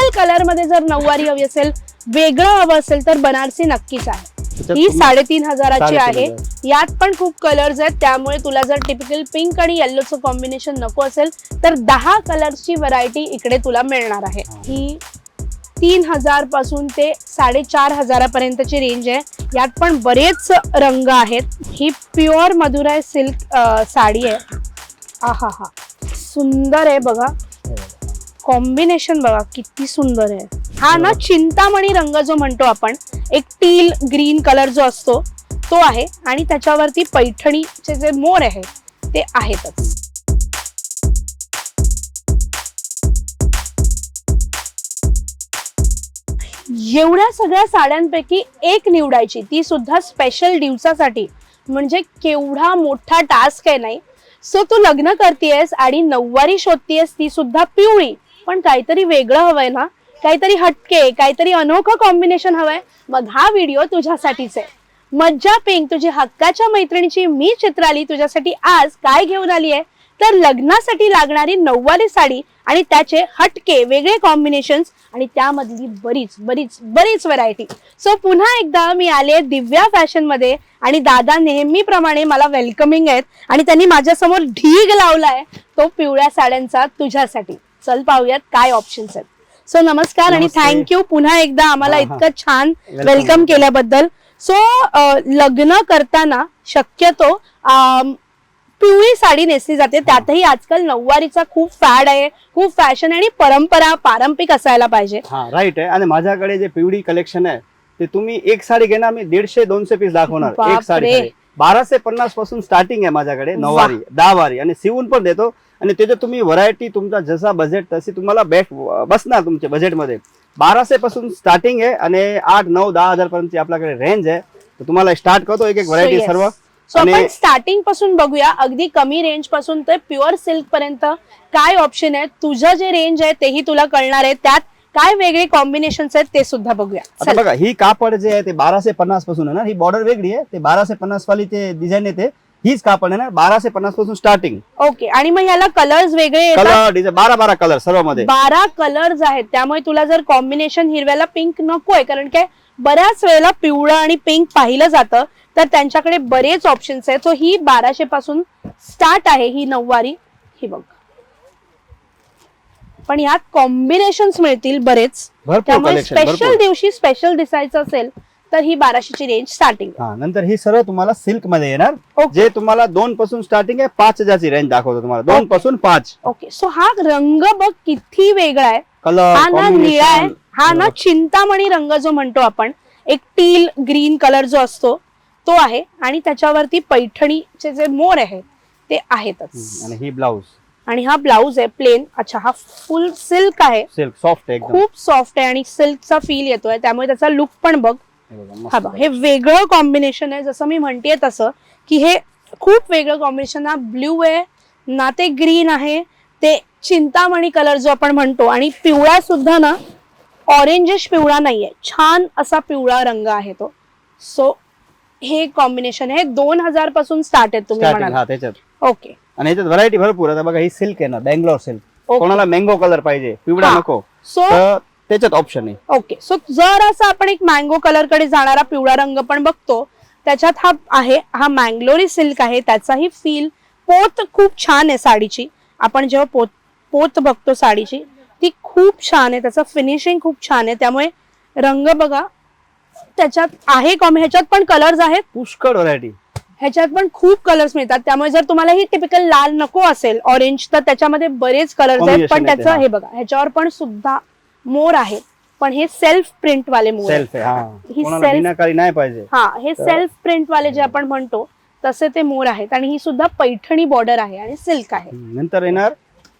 Single कलरमध्ये जर नऊवारी हवी असेल वेगळं हवं असेल तर बनारसी नक्कीच आहे. ही साडेतीन हजाराची आहे. यात पण खूप कलर्स आहेत. त्यामुळे तुला जर टिपिकल पिंक आणि येल्लोचं कॉम्बिनेशन नको असेल तर दहा कलर्सची व्हरायटी इकडे तुला मिळणार आहे. हा. ही तीन हजारपासून ते साडेचार हजारापर्यंतची रेंज आहे. यात पण बरेच रंग आहेत. ही प्युअर मधुराय सिल्क साडी आहे. आहा हा सुंदर आहे बघा. हे. बघा. कॉम्बिनेशन बघा किती सुंदर आहे. हा ना चिंतामणी रंग जो म्हणतो आपण एक टील ग्रीन कलर जो असतो तो आहे आणि त्याच्यावरती पैठणीचे जे मोर आहे ते आहेतच. एवढ्या सगळ्या साड्यांपैकी एक निवडायची ती सुद्धा स्पेशल दिवसासाठी. म्हणजे केवढा मोठा टास्क आहे नाही. सो तू लग्न करतेयस आणि नऊवारी शोधतेयस ती सुद्धा पिवळी. पण काहीतरी वेगळं हवंय ना. काहीतरी हटके काहीतरी अनोखं कॉम्बिनेशन हवंय. मग हा व्हिडिओ तुझ्यासाठीच आहे. मज्जा पिंक तुझी हक्काच्या मैत्रिणीची मी चित्राली तुझ्यासाठी आज काय घेऊन आली आहे? तर लग्नासाठी लागणारी नऊवारी साडी आणि त्याचे हटके वेगळे कॉम्बिनेशन्स आणि त्यामधली बरीच बरीच बरीच व्हरायटी सो पुन्हा एकदा मी आले दिव्या फॅशनमध्ये आणि दादा नेहमीप्रमाणे मला वेलकमिंग आहेत आणि त्यांनी माझ्यासमोर ढीग लावलाय तो पिवळ्या साड्यांचा तुझ्यासाठी. चल पाहूयात काय ऑप्शन्स आहेत. सो नमस्कार आणि. थँक्यू पुन्हा एकदा आम्हाला. इतकं छान. वेलकम केल्याबद्दल. सो लग्न करताना शक्यतो पिवळी साडी नेसली जाते. त्यातही आजकाल नऊवारीचा खूप फॅड आहे खूप फॅशन आणि परंपरा पारंपरिक असायला पाहिजे. हा राईट आहे. आणि माझ्याकडे जे पिवळी कलेक्शन आहे ते तुम्ही एक साडी घेणार मी दीडशे दोनशे पीस दाखवणार. एक साडी. बाराशे पन्नासपासून स्टार्टिंग आहे माझ्याकडे नऊवारी दहावारी. आणि शिवून पण देतो. आणि त्याच्यात तुम्ही व्हरायटी तुमचा जसा बजेट तशी तुम्हाला बेस्ट बसणार तुमच्या बजेटमध्ये बाराशे पासून स्टार्टिंग आहे आणि आठ नऊ दहा हजार पर्यंतची आपल्याकडे रेंज आहे. तर तुम्हाला स्टार्ट करतो एक एक व्हरायटी. सर्व. सो आपण स्टार्टिंगपासून बघूया. अगदी कमी रेंजपासून ते प्युअर सिल्क पर्यंत काय ऑप्शन आहे? तुझं जे रेंज आहे तेही तुला कळणार आहे. त्यात काय वेगळे कॉम्बिनेशन्स आहेत ते सुद्धा बघूया. आता. बघा ही कापड जे आहे ते बाराशे पन्नासपासून आहे ना ही बॉर्डर वेगळी आहे. ते बाराशे पन्नास वाली ते डिझाईन येते. हीच कापड आहे ना बाराशे पन्नासपासून स्टार्टिंग ओके आणि मग ह्याला कलर्स वेगळे येतात? कलर डिझाईन बारा बारा कलर सर्वमध्ये बारा कलर्स आहेत त्यामुळे तुला जर कॉम्बिनेशन हिरव्याला पिंक नकोय कारण काय बऱ्याच वेळेला पिवळं आणि पिंक पाहिलं जातं तर त्यांच्याकडे बरेच ऑप्शन्स आहेत. सो ही बाराशे पासून स्टार्ट आहे ही नऊवारी. ही बघ. पण यात कॉम्बिनेशन मिळतील बरेच. भरपूर त्यामुळे स्पेशल भरपूर. दिवशी स्पेशल दिसायचं असेल तर ही बाराशेची रेंज स्टार्टिंग हा नंतर ही सर्व तुम्हाला सिल्कमध्ये येणार. जे तुम्हाला दोन पासून स्टार्टिंग आहे पाच हजारची रेंज दाखवतो तुम्हाला. दोन. पासून पाच. ओके सो हा रंग बघ किती वेगळा आहे. कलर हा ना निळा आहे. हा ना चिंतामणी रंग जो म्हणतो आपण एक टील ग्रीन कलर जो असतो तो आहे. आणि त्याच्यावरती पैठणीचे जे मोर आहे ते आहेतच. आणि ही ब्लाऊज आणि हा ब्लाऊज आहे प्लेन अच्छा हा फुल सिल्क आहे. सिल्क सॉफ्ट एकदम. खूप सॉफ्ट आहे आणि सिल्कचा फील येतोय. त्यामुळे त्याचा लुक पण बघ. हे बघा, मस्त हा हे वेगळं कॉम्बिनेशन आहे. जसं मी म्हणतेय तसं की हे खूप वेगळं कॉम्बिनेशन ना ब्ल्यू आहे ना ते ग्रीन आहे ते चिंतामणी कलर जो आपण म्हणतो. आणि पिवळा सुद्धा ना ऑरेंजिश पिवळा नाहीये. छान असा पिवळा रंग आहे तो. सो हे कॉम्बिनेशन आहे. दोन हजारपासून स्टार्ट आहे तुम्ही म्हणाल. हा ओके आणि याच्यात व्हरायटी भरपूर. आता बघा ही सिल्क आहे ना बँगलोर सिल्क कोणाला मँगो कलर पाहिजे पिवळा हा. नको. सो त्याच्यात ऑप्शन आहे. ओके सो जर असं आपण एक मँगो कलरकडे जाणारा पिवळा रंग पण बघतो त्याच्यात हा आहे हा मँगलोरी सिल्क आहे त्याचाही फील पोत खूप छान आहे साडीची. आपण जेव्हा पोत पोत बघतो साडीची ती खूप छान आहे त्याचं फिनिशिंग खूप छान आहे. त्यामुळे रंग बघा त्याच्यात आहे कॉम ह्याच्यात पण कलर्स आहेत. पुष्कळ व्हरायटी ह्याच्यात पण खूप कलर्स मिळतात. त्यामुळे जर तुम्हाला ही टिपिकल लाल नको असेल ऑरेंज तर त्याच्यामध्ये बरेच कलर्स आहेत. पण त्याचं. हे बघा ह्याच्यावर पण सुद्धा मोर आहे. पण हे सेल्फ प्रिंट वाले मोर. सेल्फ आहे हा. ही कोणाला self- नाही पाहिजे. हा हे तर- सेल्फ प्रिंट वाले जे आपण म्हणतो तसे ते मोर आहेत. आणि ही सुद्धा पैठणी बॉर्डर आहे आणि सिल्क आहे. नंतर येणार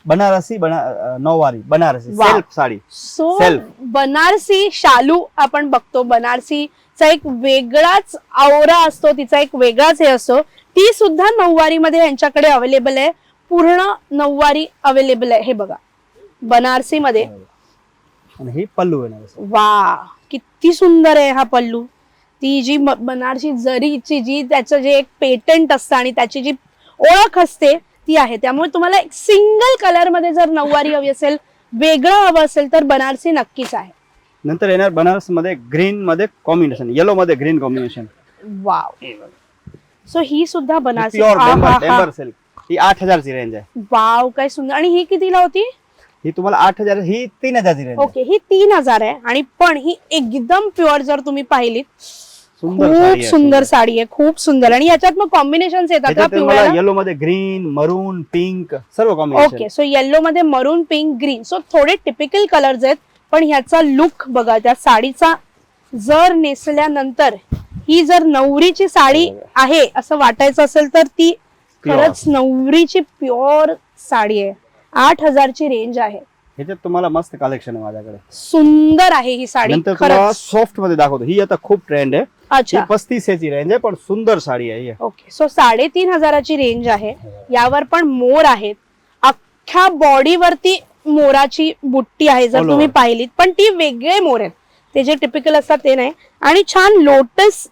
बनारसी बना अं, नऊवारी बनारसी वा. Self sari. So Self. Banarasi शालू आपण बघतो. बनारसीचा एक वेगळाच आवरा असतो तिचा एक वेगळाच हे असतो. ती सुद्धा नऊवारी मध्ये यांच्याकडे अवेलेबल आहे. पूर्ण नऊवारी अवेलेबल आहे. हे बघा. बनारसी मध्ये आणि ही पल्लू येणार असं. वा किती सुंदर आहे हा पल्लू. ती जी म- बनारसी जरीची जी त्याचं जे एक पेटंट असतं आणि त्याची जी ओळख असते ती आहे. त्यामुळे तुम्हाला एक सिंगल कलरमध्ये जर नऊवारी हवी असेल वेगळं हवं असेल तर बनारसी नक्कीच आहे. नंतर येणार बनारसमध्ये ग्रीन मध्ये कॉम्बिनेशन येलो मध्ये ग्रीन कॉम्बिनेशन वाव. सो ही सुद्धा बनारसी प्युअर आ. डेंबर सिल्क ही. आठ हजारची रेंज आहे. वाव काय सुंदर. आणि ही कितीला होती? ही तुम्हाला आठ हजार ही तीन हजारची रेंज आहे. ओके ही तीन हजार आहे आणि पण ही एकदम प्युअर जर तुम्ही पाहिलीत सुंदर खूप सुंदर साडी आहे खूप सुंदर. आणि याच्यात मग कॉम्बिनेशन येतात येलो मध्ये ग्रीन मरून पिंक सर्व कॉम्बिनेशन ओके सो येल्लो मध्ये मरून पिंक ग्रीन सो थोडे टिपिकल कलर्स आहेत पण ह्याचा लुक बघा त्या साडीचा जर नेसल्यानंतर ही जर नवरीची साडी आहे असं वाटायचं असेल तर ती. खरंच नवरीची प्युअर साडी आहे. आठ हजारची रेंज आहे. ह्याच्यात तुम्हाला मस्त कलेक्शन आहे माझ्याकडे. सुंदर आहे ही साडी नंतर तुम्हाला खरंच सॉफ्टमध्ये दाखवतो. ही आता खूप ट्रेंड आहे. अच्छा. पस्तीस ची रेंज आहे पण सुंदर साडी आहे ही. ओके सो साडेतीन हजाराची रेंज आहे. यावर पण मोर आहेत. अख्ख्या बॉडीवरती मोराची बुट्टी आहे जर All तुम्ही. पाहिलीत. पण ती वेगळे मोर आहेत. ते जे टिपिकल असतात ते नाही. आणि छान लोटस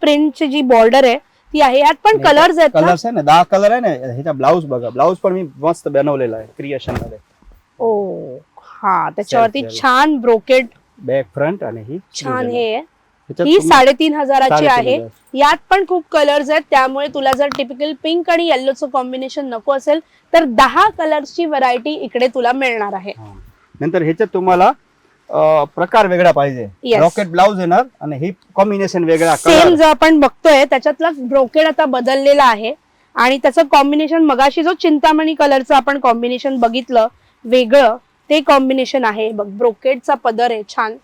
प्रिंटची जी बॉर्डर आहे ती आहे. यात पण कलर्स आहेत ना. कलर्स आहे ना. दहा कलर आहे ना. ह्याचा ब्लाऊज बघा. ब्लाऊज पण मी मस्त बनवलेला आहे क्रिएशनमध्ये. ओ हा. त्याच्यावरती. छान ब्रोकेड बॅक फ्रंट आणि ही छान हे आहे. ह्याच्यात ही तुम्ही- साडेतीन हजाराची साडेतीन आहे. हजार. यात पण खूप कलर्स आहेत. त्यामुळे तुला जर टिपिकल पिंक आणि येल्लोचं कॉम्बिनेशन नको असेल तर दहा कलर्सची व्हरायटी इकडे तुला मिळणार आहे. हा. नंतर ह्याच्यात तुम्हाला प्रकार वेगळा पाहिजे. Yes. रॉकेट ब्लाऊज येणार आणि ही कॉम्बिनेशन वेगळा सेम जो आपण बघतोय त्याच्यातला ब्रोकेड आता बदललेला आहे. आणि त्याचं कॉम्बिनेशन मगाशी जो चिंतामणी कलरचं आपण कॉम्बिनेशन बघितलं वेगळं ते कॉम्बिनेशन आहे. बघ ब्रोकेडचा पदर आहे छान.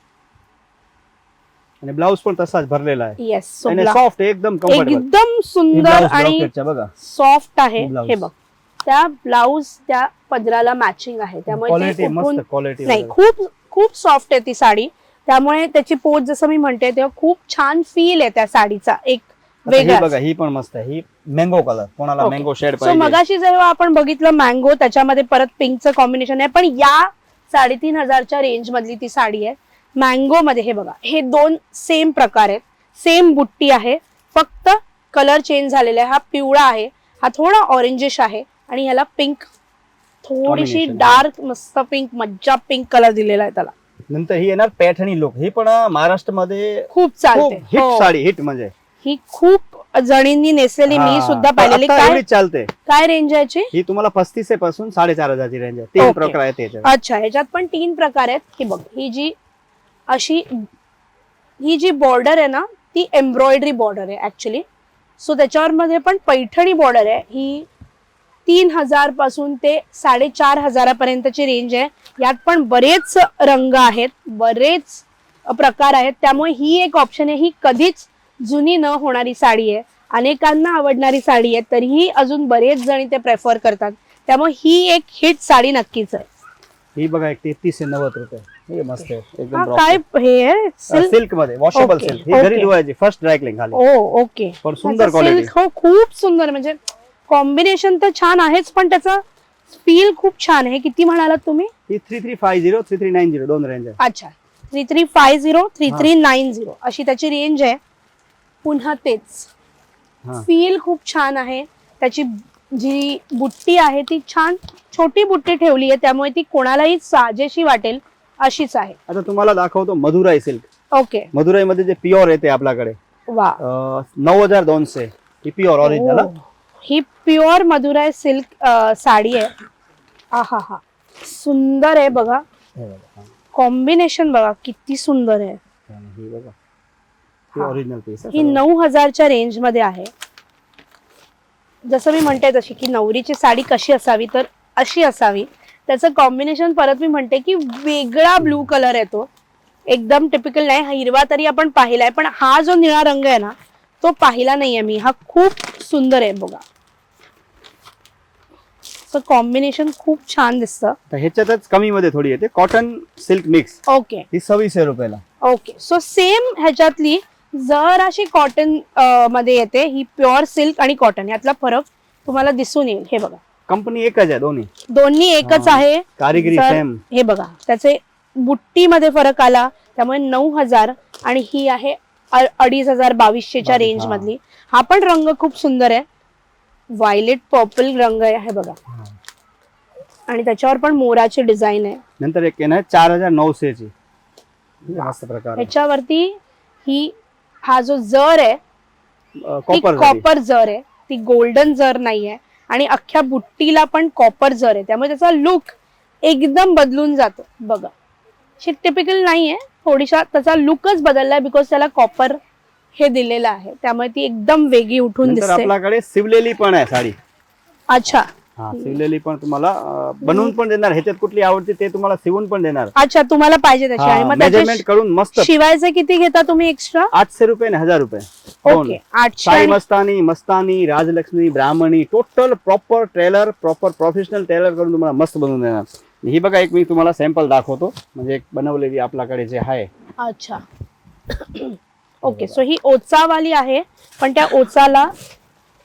आणि ब्लाऊज पण तसाच भरलेला आहे. येस आणि सॉफ्ट एकदम कम्फर्टेबल एकदम सुंदर आणि बघा. सॉफ्ट आहे. Blouse. हे बघ त्या ब्लाऊज त्या पदराला मॅचिंग आहे. त्यामुळे ते क्वालिटी उठून- मस्त क्वालिटी नाही खूप खूप सॉफ्ट आहे ती साडी. त्यामुळे त्याची पोच जसं मी म्हणते तेव्हा खूप छान फील आहे त्या साडीचा. एक वेगळा बघा ही पण मस्त आहे. ही मँगो कलर कोणाला. मँगो शेड सो मगाशी जेव्हा आपण बघितलं मँगो त्याच्यामध्ये परत पिंकचं कॉम्बिनेशन आहे पण या साडेतीन हजारच्या रेंज मधली ती साडी आहे. मँगो मध्ये हे बघा हे दोन सेम प्रकार आहेत. सेम बुट्टी आहे फक्त कलर चेंज झालेला आहे. हा पिवळा आहे हा थोडा ऑरेंजिश आहे आणि ह्याला पिंक थोडीशी. डार्क मस्त पिंक मज्जा पिंक कलर दिलेला आहे त्याला. नंतर ही येणार पैठणी लुक ही पण महाराष्ट्रामध्ये खूप खूप चालते हिट हो. साडी हिट म्हणजे. ही खूप जणींनी नेसलेली मी हा. सुद्धा पण पाहिलेली. आता काय चालते. काय रेंज आहे याची? ही तुम्हाला पस्तीसपासून साडेचार हजारची रेंज आहे. तीन. प्रकार आहेत त्याच्यात अच्छा ह्याच्यात पण तीन प्रकार आहेत. ही बघ ही जी अशी ही जी बॉर्डर आहे ना ती एम्ब्रॉयडरी बॉर्डर आहे ऍक्च्युली सो त्याच्यावर मध्ये पण पैठणी बॉर्डर आहे. ही तीन हजारपासून ते साडेचार हजारापर्यंतची रेंज आहे. यात पण बरेच रंग आहेत बरेच प्रकार आहेत. त्यामुळे ही एक ऑप्शन आहे. ही कधीच जुनी न होणारी साडी आहे. अनेकांना आवडणारी साडी आहे तरीही अजून बरेच जण ते प्रेफर करतात. त्यामुळे ही एक हिट साडी नक्कीच आहे. ही बघा एक तेहतीस नव्वद रुपये. हे मस्त आहे. हा एकदम काय हे? आहे सिल्क सिल्कमध्ये वॉशेबल Okay, सिल्क ही घरी okay. धुवायची फर्स्ट ड्रायक्लिंग खाली. ओ ओके पण सुंदर त्याचं quality. silk हो खूप सुंदर. म्हणजे कॉम्बिनेशन तर छान आहेच पण त्याचा फील खूप छान आहे. किती म्हणालात तुम्ही? ही three three five zero three three nine zero दोन रेंज आहे. अच्छा. Three three five zero three three nine zero अशी त्याची रेंज आहे. पुन्हा तेच. हा. फील खूप छान आहे. त्याची जी बुट्टी आहे ती छान छोटी बुट्टी ठेवली आहे. त्यामुळे ती कोणालाही साजेशी वाटेल अशीच आहे. आता तुम्हाला दाखवतो मधुराई सिल्क. ओके. मधुराई मध्ये जे प्युअर येते आपल्याकडे वा. अं, नऊ हजार दोनशे. ही प्युअर ओरिजिनल ओ, ही प्युअर मधुराय सिल्क साडी आहे. आहा हा. सुंदर आहे बघा. कॉम्बिनेशन बघा किती सुंदर आहे. ही बघा. हा. ओरिजिनल पीस ही नऊ हजारच्या रेंजमध्ये आहे. जसं मी म्हणते तशी की नवरीची साडी कशी असावी तर अशी असावी. त्याचं कॉम्बिनेशन परत मी म्हणते की वेगळा ब्लू कलर येतो एकदम टिपिकल नाही हा हिरवा तरी आपण पाहिलाय पण हा जो निळा रंग आहे ना तो पाहिला नाहीये मी. हा खूप सुंदर आहे बघा. कॉम्बिनेशन खूप छान दिसतं. तर ह्याच्यातच कमी मध्ये थोडी येते. कॉटन सिल्क मिक्स ओके ही सव्वीसशे रुपयाला. ओके सो सेम ह्याच्यातली जर अशी कॉटनमध्ये येते ही प्युअर सिल्क आणि कॉटन यातला फरक तुम्हाला दिसून येईल. हे बघा. कंपनी एकच आहे दोन्ही. दोन्ही एकच. आहे. कारिगिरी सेम हे बघा त्याचे बुट्टीमध्ये फरक आला त्यामुळे नऊ हजार आणि ही आहे अडीच हजार बावीसशेच्या बावीस, रेंज. मधली. हा पण रंग खूप सुंदर आहे. व्हायलेट पर्पल रंग आहे बघा. आणि त्याच्यावर पण मोराची डिझाईन आहे. नंतर एक आहे ना चार हजार मस्त प्रकार आहे. ह्याच्यावरती ही हा जो जर आहे ती कॉपर जरी. कॉपर जर आहे. ती गोल्डन जर नाहीये. आणि अख्ख्या बुट्टीला पण कॉपर जर आहे. त्यामुळे त्याचा लुक एकदम बदलून जातो. बघा. शी टिपिकल नाहीये. थोडीशा त्याचा लुकच बदललाय बिकॉज त्याला कॉपर हे दिलेलं आहे. त्यामुळे ती एकदम वेगळी उठून नंतर दिसते. आपल्याकडे सिवलेली पण आहे साडी. अच्छा. हा सिवलेली पण तुम्हाला अं, बनवून पण देणार. ह्याच्यात कुठली आवडते ते तुम्हाला सिवून पण देणार. अच्छा तुम्हाला पाहिजे तशी आणि मग मेजरमेंट त्याचे कडून मस्त. शिवायचे किती घेता तुम्ही एक्स्ट्रा आठशे रुपये आणि हजार रुपये. दोन. ओके आठशे साई आणि- Mastani Mastani Rajalakshmi Brahmani total proper tailor proper professional tailor करून तुम्हाला मस्त बनवून देणार. ही बघा एक मी तुम्हाला सॅम्पल दाखवतो. म्हणजे एक बनवलेली आपल्याकडे जे आहे. अच्छा. ओके सो ही ओचावाली आहे पण त्या ओचाला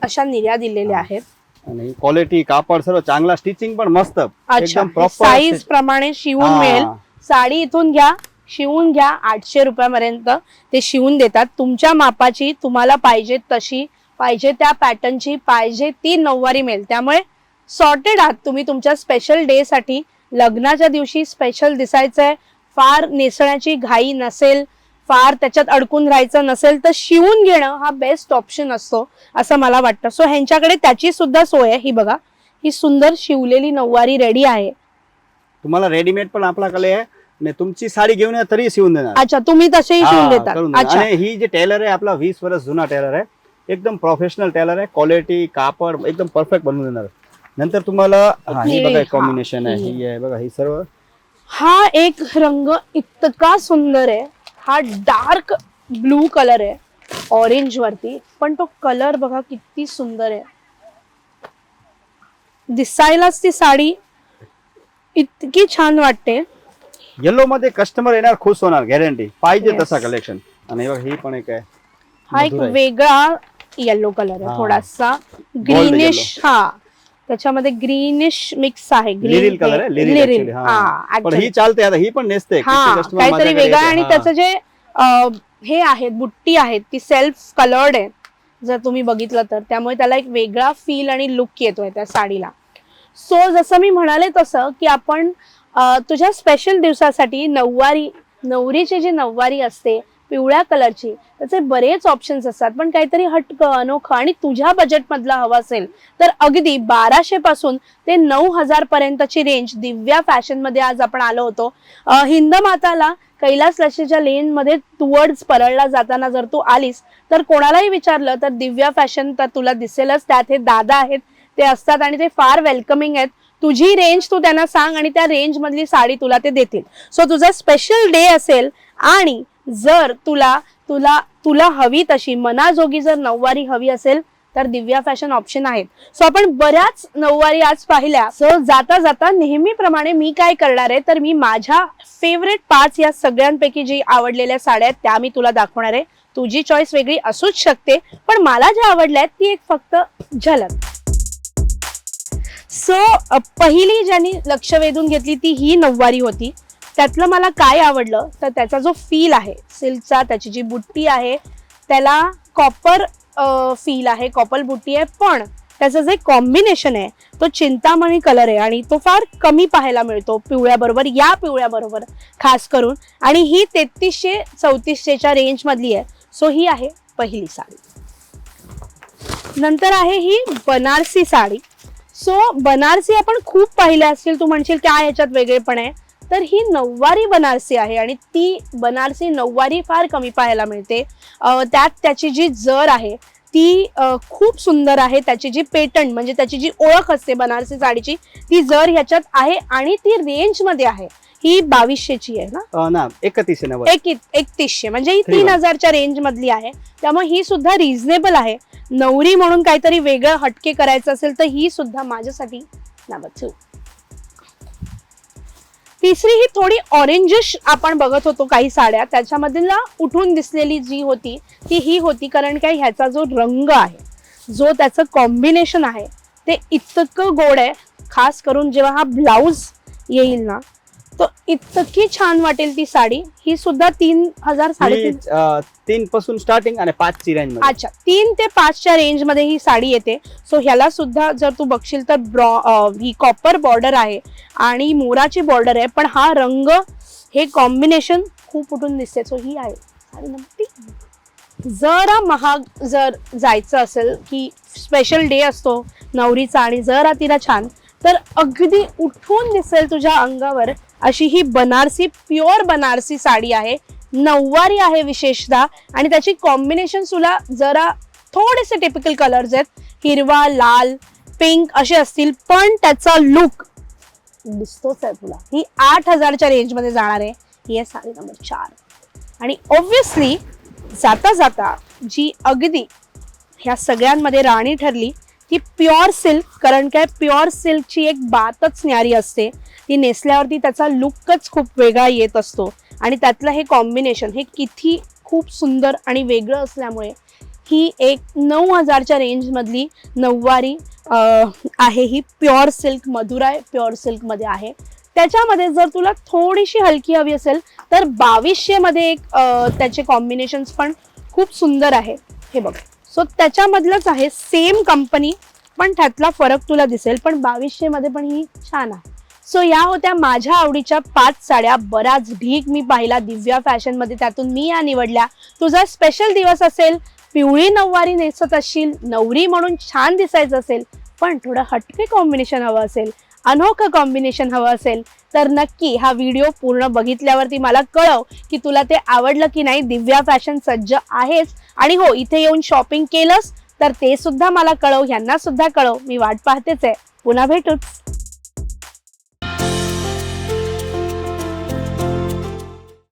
अशा निर्या दिलेल्या आहेत. आणि क्वालिटी कापड सर्व चांगला स्टिचिंग पण मस्त. अच्छा साईज प्रमाणे शिवून मिळेल. साडी इथून घ्या शिवून घ्या आठशे रुपयापर्यंत ते शिवून देतात. तुमच्या मापाची तुम्हाला पाहिजे तशी पाहिजे त्या पॅटर्नची पाहिजे ती नऊवारी मिळेल. त्यामुळे सॉर्टेड आहात तुम्ही तुमच्या स्पेशल डे साठी. लग्नाच्या दिवशी स्पेशल दिसायचंय. फार नेसण्याची घाई नसेल फार त्याच्यात अडकून राहायचं नसेल तर शिवून घेणं हा बेस्ट ऑप्शन असतो असं मला वाटतं. सो ह्यांच्याकडे त्याची सुद्धा सोय आहे. ही बघा ही सुंदर शिवलेली नऊवारी रेडी आहे. तुम्हाला रेडीमेड पण आपल्याकडे आहे. तुमची साडी घेऊन या तरी शिवून देणार. अच्छा तुम्ही तसेही शिवून हा, देतात ही जे टेलर आहे आपला वीस वर्ष जुना टेलर आहे. एकदम प्रोफेशनल टेलर आहे. क्वालिटी कापड एकदम परफेक्ट बनवून देणार. नंतर तुम्हाला बघा कॉम्बिनेशन आहे. ही आहे बघा ही सर्व. हा एक रंग इतका सुंदर आहे. हा डार्क ब्लू कलर आहे. ऑरेंज वरती. पण तो कलर बघा किती सुंदर आहे. दिसायलाच ती साडी इतकी छान वाटते. येलो मध्ये कस्टमर येणार खुश होणार गॅरंटी पाहिजे. तसा कलेक्शन आणि बघा ही पण एक आहे. हा एक. वेगळा येलो कलर आहे. थोडासा. ग्रीनिश हा. त्याच्यामध्ये ग्रीनिश मिक्स आहे. लिरिल कलर आहे? लिरिल लिरिल actually, हा. हा पण ही चालते आता ही पण नेसते. हा customer काहीतरी माझ्याकडे वेगळं येते. आणि हा. त्याचं जे अं, हे आहेत बुट्टी आहेत ती सेल्फ कलर्ड आहे. जर तुम्ही बघितलं तर. त्यामुळे त्याला एक वेगळा फील आणि लुक येतोय त्या साडीला. सो जसं मी म्हणाले तसं की आपण अं, तुझ्या स्पेशल दिवसासाठी नऊवारी नवरीची जी नऊवारी असते पिवळ्या कलरची त्याचे बरेच ऑप्शन्स असतात. पण काहीतरी हटकं अनोखं आणि तुझ्या बजेटमधला हवा असेल तर अगदी बाराशे पासून ते नऊ हजार पर्यंतची रेंज दिव्या फॅशनमध्ये आज आपण आलो होतो. हिंद माताला कैलास लशीच्या लेनमध्ये टुवर्ड्स परळला जाताना जर तू आलीस तर कोणालाही विचारलं तर दिव्या फॅशन तर तुला दिसेलच. त्यात हे दादा आहेत ते असतात आणि ते फार वेलकमिंग आहेत. तुझी रेंज तू त्यांना सांग आणि त्या रेंजमधली साडी तुला ते देतील. सो तुझा स्पेशल डे असेल आणि जर तुला तुला तुला हवी तशी मनाजोगी जर नऊवारी हवी असेल तर दिव्या फॅशन ऑप्शन आहेत. सो आपण बऱ्याच नऊवारी आज पाहिल्या. सो जाता जाता नेहमीप्रमाणे मी काय करणार आहे तर मी माझ्या फेवरेट पाच या सगळ्यांपैकी जी आवडलेल्या साड्या आहेत त्या मी तुला दाखवणार आहे. तुझी चॉईस वेगळी असूच शकते पण मला ज्या आवडल्या आहेत ती एक फक्त झलक. सो पहिली ज्यांनी लक्ष वेधून घेतली ती ही नऊवारी होती. त्यातलं मला काय आवडलं तर त्याचा जो फील आहे सिल्कचा त्याची जी बुट्टी आहे त्याला कॉपर फील आहे कॉपर बुट्टी आहे पण त्याचं जे कॉम्बिनेशन आहे तो चिंतामणी कलर आहे आणि तो फार कमी पाहायला मिळतो पिवळ्याबरोबर या पिवळ्याबरोबर खास करून. आणि ही तेहतीसशे चौतीसशेच्या रेंज मधली आहे. सो ही आहे पहिली साडी. नंतर आहे ही बनारसी साडी. सो बनारसी आपण खूप पाहिल्या असतील तू म्हणशील काय ह्याच्यात वेगळेपण आहे. तर ही नऊवारी बनारसी आहे आणि ती बनारसी नऊवारी फार कमी पाहायला मिळते. त्यात त्याची जी जर आहे ती खूप सुंदर आहे. त्याची जी पेटंट म्हणजे त्याची जी ओळख असते बनारसी साडीची ती जर ह्याच्यात आहे आणि ती रेंजमध्ये आहे. ही बावीसशेची आहे ना? ना एकतीसशे एक एकतीसशे म्हणजे ही तीन. हजारच्या रेंज मधली आहे. त्यामुळे ही सुद्धा रिझनेबल आहे. नवरी म्हणून काहीतरी वेगळं हटके करायचं असेल तर ही सुद्धा माझ्यासाठी टू तिसरी ही थोडी ऑरेंजिश आपण बघत होतो काही साड्या. त्याच्यामधला उठून दिसलेली जी होती ती ही होती कारण काय ह्याचा जो रंग आहे जो त्याचं कॉम्बिनेशन आहे ते इतकं गोड आहे. खास करून जेव्हा हा ब्लाऊज येईल ना तो इतकी छान वाटेल ती साडी. ही सुद्धा तीन हजार ही साडेतीन अं, तीन पासून स्टार्टिंग आणि पाच ची रेंजमध्ये. अच्छा तीन ते पाचच्या रेंजमध्ये ही साडी येते. सो ह्याला सुद्धा जर तू बघशील तर ब्रॉ अं, ही कॉपर बॉर्डर आहे आणि मोराची बॉर्डर आहे. पण हा रंग हे कॉम्बिनेशन खूप उठून दिसते. सो ही आहे. साडी नंबर तीन. जरा महाग जर जायचं असेल की स्पेशल डे असतो नवरीचा आणि जरा तिला छान तर अगदी उठून दिसेल तुझ्या अंगावर अशी ही बनारसी प्युअर बनारसी साडी आहे. नऊवारी आहे विशेषतः आणि त्याची कॉम्बिनेशन तुला जरा थोडेसे टिपिकल कलर्स आहेत. हिरवा लाल पिंक असे असतील पण त्याचा लुक दिसतोच आहे तुला. ही आठ हजारच्या रेंजमध्ये जाणार आहे. ही आहे साडी नंबर चार. आणि ऑब्विसली जाता जाता जी अगदी ह्या सगळ्यांमध्ये राणी ठरली ती प्युअर सिल्क कारण काय? प्युअर सिल्कची एक बातच न्यारी असते. ती नेसल्यावरती त्याचा लुकच खूप वेगळा येत असतो. आणि त्यातलं हे कॉम्बिनेशन हे किती खूप सुंदर आणि वेगळं असल्यामुळे ही एक नऊ हजारच्या रेंजमधली नऊवारी आहे. ही प्युअर सिल्क मधुराय प्युअर सिल्कमध्ये आहे. त्याच्यामध्ये जर तुला थोडीशी हलकी हवी असेल तर बावीसशेमध्ये एक त्याचे कॉम्बिनेशन्स पण खूप सुंदर आहे. हे बघ. सो त्याच्यामधलंच आहे सेम कंपनी पण त्यातला फरक तुला दिसेल पण बावीसशे मध्ये पण ही छान आहे. सो या होत्या माझ्या आवडीच्या पाच साड्या. बराच ढीक मी पाहिला दिव्या फॅशनमध्ये. त्यातून मी या निवडल्या. तुझा स्पेशल दिवस असेल पिवळी नऊवारी नेसत असशील नवरी म्हणून छान दिसायचं असेल पण थोडं हटके कॉम्बिनेशन हवं असेल. अनोखं कॉम्बिनेशन हवं असेल तर नक्की हा व्हिडिओ पूर्ण बघितल्यावरती मला कळव की तुला ते आवडलं की नाही. दिव्या फॅशन सज्ज आहेच आणि हो इथे येऊन शॉपिंग केलंस तर ते सुद्धा मला कळव ह्यांना सुद्धा कळव. मी वाट पाहतेच आहे. पुन्हा भेटूच.